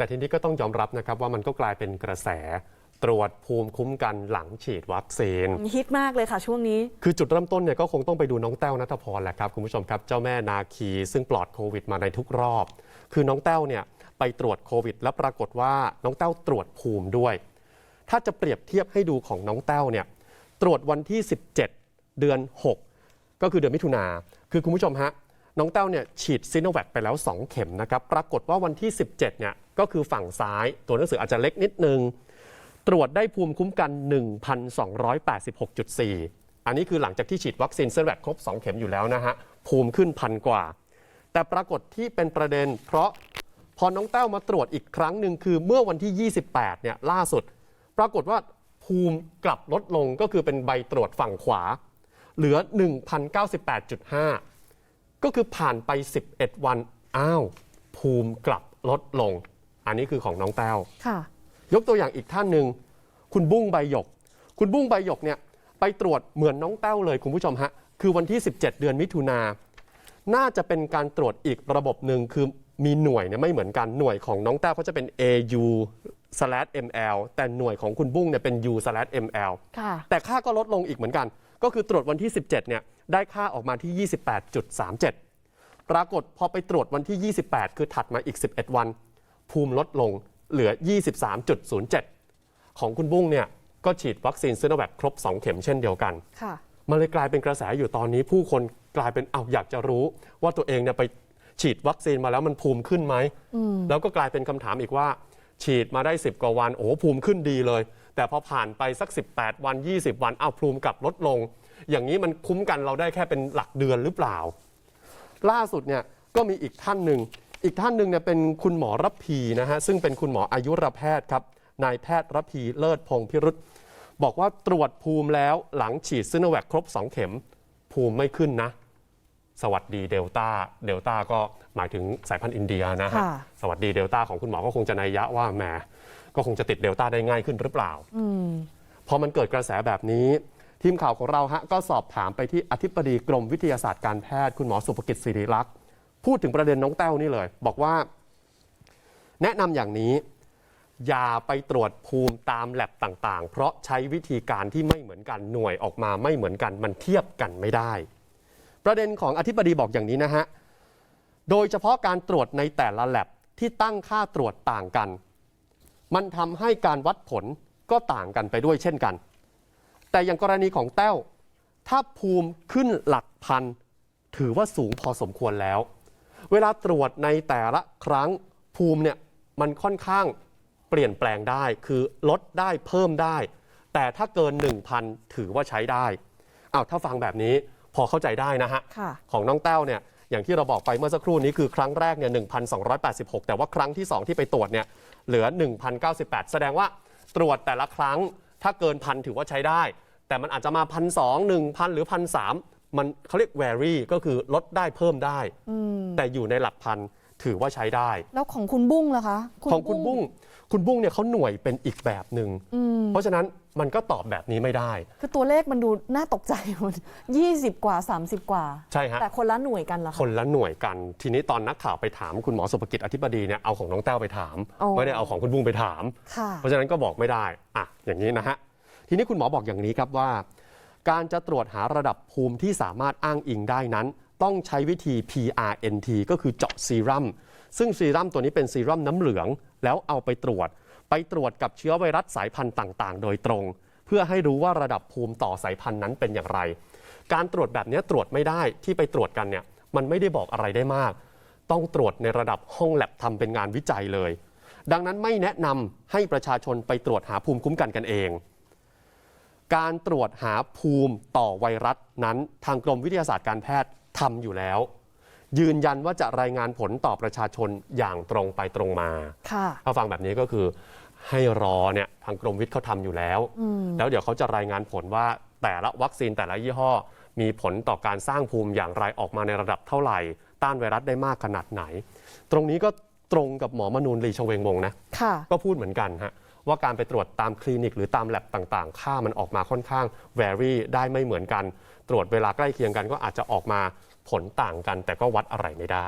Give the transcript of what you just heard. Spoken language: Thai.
แต่ทีนี้ก็ต้องยอมรับนะครับว่ามันก็กลายเป็นกระแสตรวจภูมิคุ้มกันหลังฉีดวัคซีนฮิตมากเลยค่ะช่วงนี้ คือจุดเริ่มต้นเนี่ยก็คงต้องไปดูน้องแต้วนัทพรแหละครับคุณผู้ชมครับเจ้าแม่นาคีซึ่งปลอดโควิดมาในทุกรอบ คือน้องแต้วเนี่ยไปตรวจโควิด แล้วปรากฏว่าน้องแต้วตรวจภูมิด้วย ถ้าจะเปรียบเทียบให้ดูของน้องแต้วเนี่ยตรวจวันที่ 17 เดือน 6 ก็คือเดือนมิถุนาคือคุณผู้ชมฮะ น้องแต้วเนี่ยฉีดซิโนแวคไปแล้ว 2 เข็มนะครับปรากฏว่าวันที่ 17เนี่ยก็คือฝั่งซ้ายตัวหนังสืออาจจะเล็กนิดนึง ตรวจได้ภูมิคุ้มกัน 1,286.4 อันนี้คือหลังจากที่ฉีดวัคซีนซอร์แวคครบ 2 เข็มอยู่แล้วนะฮะภูมิขึ้นพันกว่า แต่ปรากฏที่เป็นประเด็น เพราะพอน้องแต้วมาตรวจอีกครั้งหนึ่งคือเมื่อวันที่ 28เนี่ยล่าสุด ปรากฏว่าภูมิกลับลดลงก็คือเป็นใบตรวจฝั่งขวา เหลือ 1,098.5 ก็คือผ่านไป 11 วัน อ้าว ภูมิกลับลดลง อันนี้คือของน้องแต้ว ค่ะ ยกตัวอย่างอีกท่านหนึ่ง คุณบุ้งใบหยก คุณบุ้งใบหยกเนี่ยไปตรวจเหมือนน้องแต้วเลยคุณผู้ชมฮะ คือวันที่ 17 เดือนมิถุนา น่าจะเป็นการตรวจอีกระบบหนึ่งคือมีหน่วยเนี่ยไม่เหมือนกัน หน่วยของน้องแต้วเขาจะเป็น AU ml แต่หน่วยของคุณบุ้งเนี่ยเป็น U ml ค่ะ แต่ค่าก็ลดลงอีกเหมือนกัน ก็คือตรวจวันที่ 17 เนี่ย ได้ค่าออกมาที่ 28.37 ปรากฏพอไปตรวจวันที่ 28 คือถัดมาอีก 11 วัน ภูมิลดลงเหลือ 23.07 ของคุณบุ้งเนี่ยก็ฉีดวัคซีนซิโนแวคครบ 2 เข็มเช่นเดียวกันค่ะมันเลยกลายเป็นกระแสอยู่ตอนนี้ผู้คนกลายเป็นเอาวอยากจะรู้ ว่าตัวเองเนี่ยไปฉีดวัคซีนมาแล้วมันภูมิขึ้นไหมแล้วก็กลายเป็นคำถามอีกว่า ฉีดมาได้ 10 กว่าวันโอ้โหภูมิขึ้นดีเลย แต่พอผ่านไปสัก 18 วัน 20 วันอ้าวภูมิกลับลดลง อย่างนี้มันคุ้มกันเราได้แค่เป็นหลักเดือนหรือเปล่า ล่าสุดเนี่ยก็มีอีกท่านหนึ่ง อีกท่านหนึ่งเนี่ยเป็นคุณหมอรับพีนะฮะซึ่งเป็นคุณหมออายุรแพทย์ครับนายแพทย์รับพีเลิศพงศ์พิรุษบอกว่าตรวจภูมิแล้วหลังฉีดซิโนแวคครบ 2 เข็ม ภูมิไม่ขึ้นนะ สวัสดีเดลต้าเดลต้าก็หมายถึงสายพันธุ์อินเดียนะฮะค่ะ สวัสดีเดลต้าของคุณหมอก็คงจะนัยยะว่าแหมก็คงจะติดเดลต้าได้ง่ายขึ้นหรือเปล่าพอมันเกิดกระแสแบบนี้ ทีมข่าวของเราฮะก็สอบถามไปที่อธิบดีกรมวิทยาศาสตร์การแพทย์คุณหมอสุภกิจศิริลักษ์พูดถึงประเด็นน้องแต้วนี่เลย บอกว่า แนะนำอย่างนี้ อย่าไปตรวจภูมิตามแลบต่างๆ เพราะใช้วิธีการที่ไม่เหมือนกันหน่วยออกมาไม่เหมือนกันมันเทียบกันไม่ได้ ประเด็นของอธิบดีบอกอย่างนี้นะฮะโดยเฉพาะการตรวจในแต่ละแลบที่ตั้งค่าตรวจต่างกัน มันทำให้การวัดผลก็ต่างกันไปด้วยเช่นกัน แต่อย่างกรณีของแต้ว ถ้าภูมิขึ้นหลักพัน ถือว่าสูงพอสมควรแล้ว เวลาตรวจในแต่ละครั้งภูมิเนี่ยมันค่อนข้างเปลี่ยนแปลงได้ คือลดได้เพิ่มได้ แต่ถ้าเกิน 1,000 ถือว่าใช้ได้อ้าวถ้าฟังแบบนี้พอเข้าใจได้นะฮะค่ะของน้องแต้วเนี่ยอย่างที่เราบอกไปเมื่อสักครู่นี้คือครั้งแรกเนี่ย1,286 แต่ว่าครั้งที่ 2 ที่ไปตรวจเนี่ยเหลือ 1,098 แสดงว่าตรวจแต่ละครั้ง ถ้าเกินพันถือว่าใช้ได้ แต่มันอาจจะมาพันสองหนึ่งพันหรือพันสามมันเขาเรียก vary ก็คือลดได้เพิ่มได้ แต่อยู่ในหลักพันถือว่าใช้ได้ แล้วของคุณบุ้งล่ะคะ ของคุณบุ้ง คุณบุ้งเนี่ยเขาหน่วยเป็นอีกแบบหนึ่งเพราะฉะนั้นมันก็ตอบแบบนี้ไม่ได้ คือตัวเลขมันดูน่าตกใจมันยี่สิบกว่า 30 กว่า ใช่ฮะแต่คนละหน่วยกันเหรอคคะนละหน่วยกัน ทีนี้ตอนนักข่าวไปถามคุณหมอสุภกิจอธิบดีเนี่ยเอาของน้องแต้วไปถามอ๋อไม่ได้เอาของคุณบุ้งไปถามค่ะเพราะฉะนั้นก็บอกไม่ได้อะอย่างนี้นะฮะทีนี้คุณหมอบอกอย่างนี้ครับว่า การจะตรวจหาระดับภูมิที่สามารถอ้างอิงได้นั้น ต้องใช้วิธี PRNT ก็คือเจาะซีรัม ซึ่งซีรัมตัวนี้เป็นซีรัมน้ำเหลือง แล้วเอาไปตรวจ ไปตรวจกับเชื้อไวรัสสายพันธุ์ต่าง ๆ โดยตรง เพื่อให้รู้ว่าระดับภูมิต่อสายพันธุ์นั้นเป็นอย่างไร การตรวจแบบนี้ตรวจไม่ได้ที่ไปตรวจกันเนี่ยมันไม่ได้บอกอะไรได้มาก ต้องตรวจในระดับห้องแลบทำเป็นงานวิจัยเลย ดังนั้นไม่แนะนำให้ประชาชนไปตรวจหาภูมิคุ้มกันกันเองการตรวจหาภูมิต่อไวรัสนั้นทางกรมวิทยาศาสตร์การแพทย์ทำอยู่แล้ว ยืนยันว่าจะรายงานผลต่อประชาชนอย่างตรงไปตรงมาค่ะ ถ้าฟังแบบนี้ก็คือให้รอเนี่ยทางกรมวิทย์เขาทำอยู่แล้ว แล้วเดี๋ยวเขาจะรายงานผลว่าแต่ละวัคซีนแต่ละยี่ห้อ มีผลต่อการสร้างภูมิอย่างไรออกมาในระดับเท่าไหร่ ต้านไวรัสได้มากขนาดไหน ตรงนี้ก็ตรงกับหมอมนูนลีชเวงวงศ์นะ ค่ะ ก็พูดเหมือนกันฮะว่าการไปตรวจตามคลินิกหรือตามแลบต่างๆ ค่ามันออกมาค่อนข้าง vary ได้ไม่เหมือนกัน ตรวจเวลาใกล้เคียงกันก็อาจจะออกมา ผลต่างกันแต่ก็วัดอะไรไม่ได้